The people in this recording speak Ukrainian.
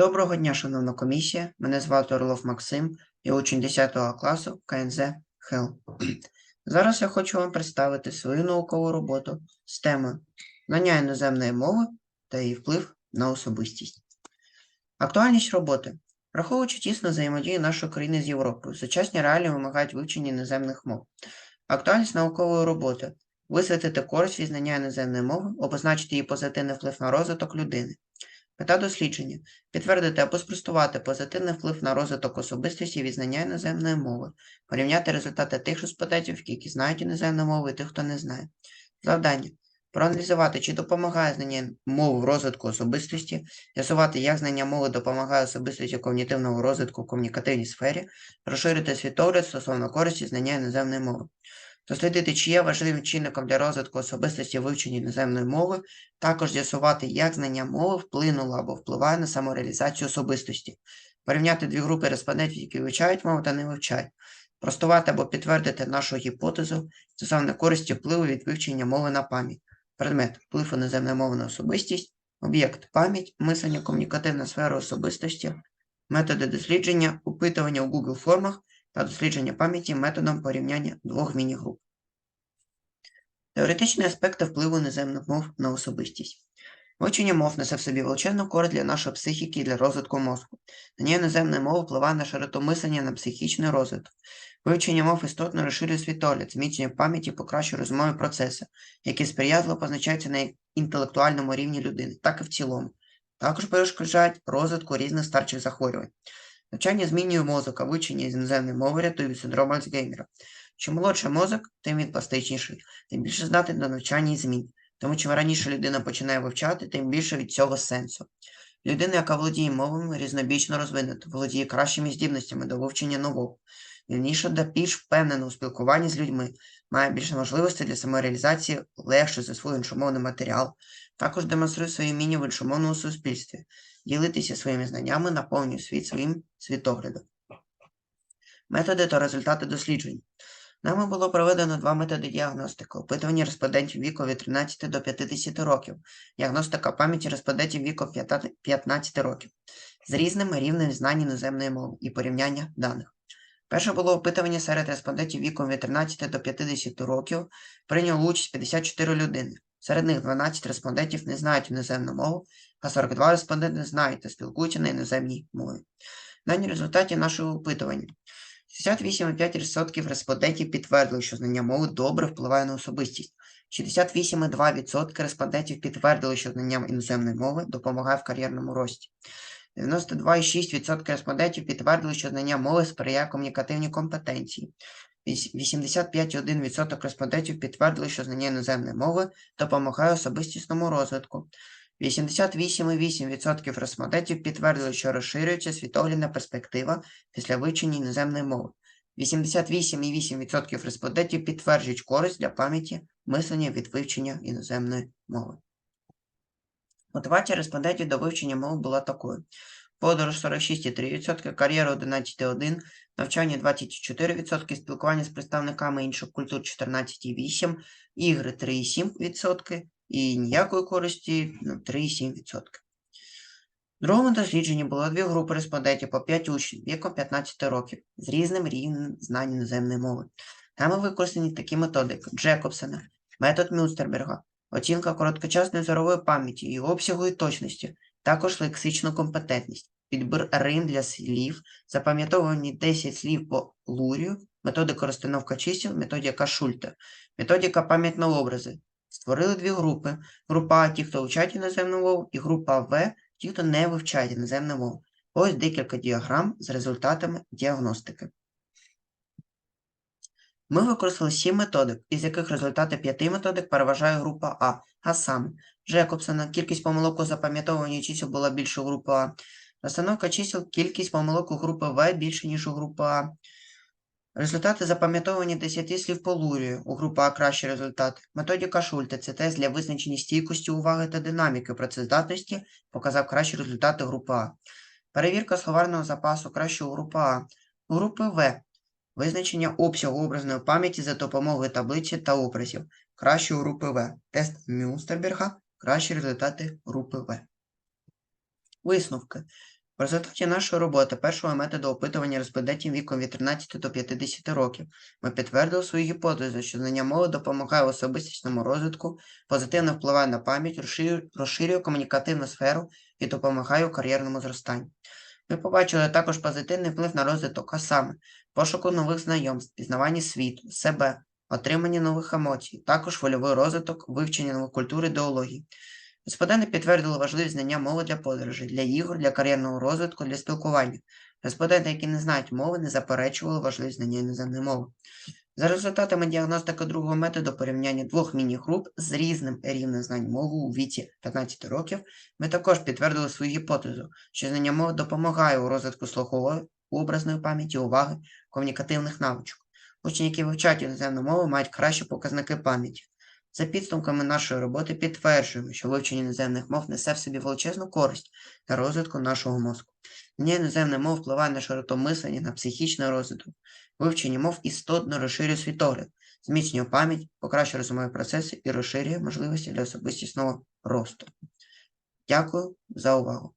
Доброго дня, шановна комісія. Мене звати Орлов Максим, я учень 10 класу КНЗ ХЕЛ. Зараз я хочу вам представити свою наукову роботу з темою знання іноземної мови та її вплив на особистість. Актуальність роботи. Враховуючи тісну взаємодію нашої країни з Європою, сучасні реалії вимагають вивчення іноземних мов. Актуальність наукової роботи висвітлити користь від знання іноземної мови, обозначити її позитивний вплив на розвиток людини. Мета дослідження підтвердити або спростувати позитивний вплив на розвиток особистості від знання іноземної мови, порівняти результати тих респондентів, які знають іноземну мову, і тих, хто не знає. Завдання проаналізувати, чи допомагає знання мови в розвитку особистості, з'ясувати, як знання мови допомагає особистості когнітивного розвитку в комунікативній сфері, розширити світогляд стосовно користі знання іноземної мови. Дослідити, чи є важливим чинником для розвитку особистості вивчення іноземної мови, також з'ясувати, як знання мови вплинуло або впливає на самореалізацію особистості, порівняти дві групи респондентів, які вивчають мову та не вивчають, простувати або підтвердити нашу гіпотезу стосовно користі впливу від вивчення мови на пам'ять, предмет вплив іноземної мови на особистість, об'єкт пам'ять, мислення, комунікативна сфера особистості, методи дослідження, опитування у Google формах та дослідження пам'яті методом порівняння двох міні-груп. Теоретичні аспекти впливу іноземних мов на особистість. Вивчення мов несе в собі величезну користь для нашої психіки і для розвитку мозку. Знання іноземної мови впливає на широту мислення на психічний розвиток. Вивчення мов істотно розширює світогляд, зміцнює пам'ять і покращує розумові процеси, які сприязливо позначаються на інтелектуальному рівні людини, так і в цілому. Також перешкоджають розвитку різних старчих захворювань. Навчання змінює мозок, а вивчення іноземної мови рятує від синдрому Альцгеймера. Чим молодший мозок, тим він пластичніший, тим більше здатний до навчання і змін. Тому чим раніше людина починає вивчати, тим більше від цього сенсу. Людина, яка володіє мовами, різнобічно розвинута, володіє кращими здібностями до вивчення нового, вільніше та більш впевнена у спілкуванні з людьми, має більше можливостей для самореалізації, легше засвоює іншомовний матеріал, також демонструє свої вміння в іншомовному суспільстві, ділитися своїми знаннями, наповнює світ своїм світоглядом. Методи та результати досліджень. Нами було проведено два методи діагностики: опитування респондентів віку від 13 до 50 років, діагностика пам'яті респондентів віку 15 років з різними рівнем знань іноземної мови і порівняння даних. Перше було опитування серед респондентів віком від 13 до 50 років, прийняло участь 54 людини. Серед них 12 респондентів не знають іноземну мову, а 42 респонденти знають та спілкуються на іноземній мові. Дані результаті нашого опитування. 68,5% респондентів підтвердили, що знання мови добре впливає на особистість. 68,2% респондентів підтвердили, що знання іноземної мови допомагає в кар'єрному рості. 92,6% респондентів підтвердили, що знання мови сприяє комунікативній компетенції. 85,1% респондентів підтвердили, що знання іноземної мови допомагає особистісному розвитку. 88,8% респондентів підтвердили, що розширюється світоглядна перспектива після вивчення іноземної мови. 88,8% респондентів підтверджують користь для пам'яті мислення від вивчення іноземної мови. Мотивація респондентів до вивчення мови була такою: подорож 46,3%, кар'єра 11,1%, навчання 24%, спілкування з представниками інших культур 14,8%, ігри 3,7% і ніякої користі ну, 3,7%. В другому дослідженні було дві групи респондентів по 5 учнів віком 15 років з різним рівнем знань іноземної мови. Теми використані такі методики Джекобсона, метод Мюнстерберга, оцінка короткочасної зорової пам'яті і обсягу і точності, також лексичну компетентність, підбір рим для слів, запам'ятовані 10 слів по лурію, методика розстановка чисел, методика Шульта, методика пам'ять образи. Створили дві групи. Група А ті, хто вивчають іноземну мову, і група В ті, хто не вивчають іноземну мову. Ось декілька діаграм з результатами діагностики. Ми використали 7 методик, із яких результати 5 методик переважає група А, а саме Джекобсона, кількість помилок у запам'ятовуванні чисел була більше у групи А. Розстановка чисел, кількість помилок у групи В більше, ніж у групи А. Результати запам'ятовування 10 слів по лурію. У групи А кращі результати. Методика Шульта – це тест для визначення стійкості уваги та динаміки працездатності, показав кращі результати групи А. Перевірка словарного запасу краще у групи А. У групи В. Визначення обсягу образної пам'яті за допомогою таблиці та образів. Краще у групи В. Тест Мюнстерберга. Кращі результати групи В. Висновки. В результаті нашої роботи першого методу опитування респондентів віком від 13 до 50 років ми підтвердили свою гіпотезу, що знання мови допомагає особистісному розвитку, позитивно впливає на пам'ять, розширює комунікативну сферу і допомагає у кар'єрному зростанні. Ми побачили також позитивний вплив на розвиток, а саме пошуку нових знайомств, пізнавання світу, себе, отримання нових емоцій, також вольовий розвиток, вивчення нових культур ідеологій. Господини підтвердили важливість знання мови для подорожей, для ігор, для кар'єрного розвитку, для спілкування. Господини, які не знають мови, не заперечували важливість знання іноземної мови. За результатами діагностики другого методу порівняння двох міні-груп з різним рівнем знань мови у віці 15 років, ми також підтвердили свою гіпотезу, що знання мови допомагає у розвитку слухової, образної пам'яті, уваги, комунікативних навичок. Учні, які вивчають іноземну мову, мають кращі показники пам'яті. За підсумками нашої роботи підтверджуємо, що вивчення іноземних мов несе в собі величезну користь для розвитку нашого мозку. Знання іноземних мов впливає на широту мислення, на психічний розвиток. Вивчення мов істотно розширює світогляд, зміцнює пам'ять, покращує розумові процеси і розширює можливості для особистісного росту. Дякую за увагу.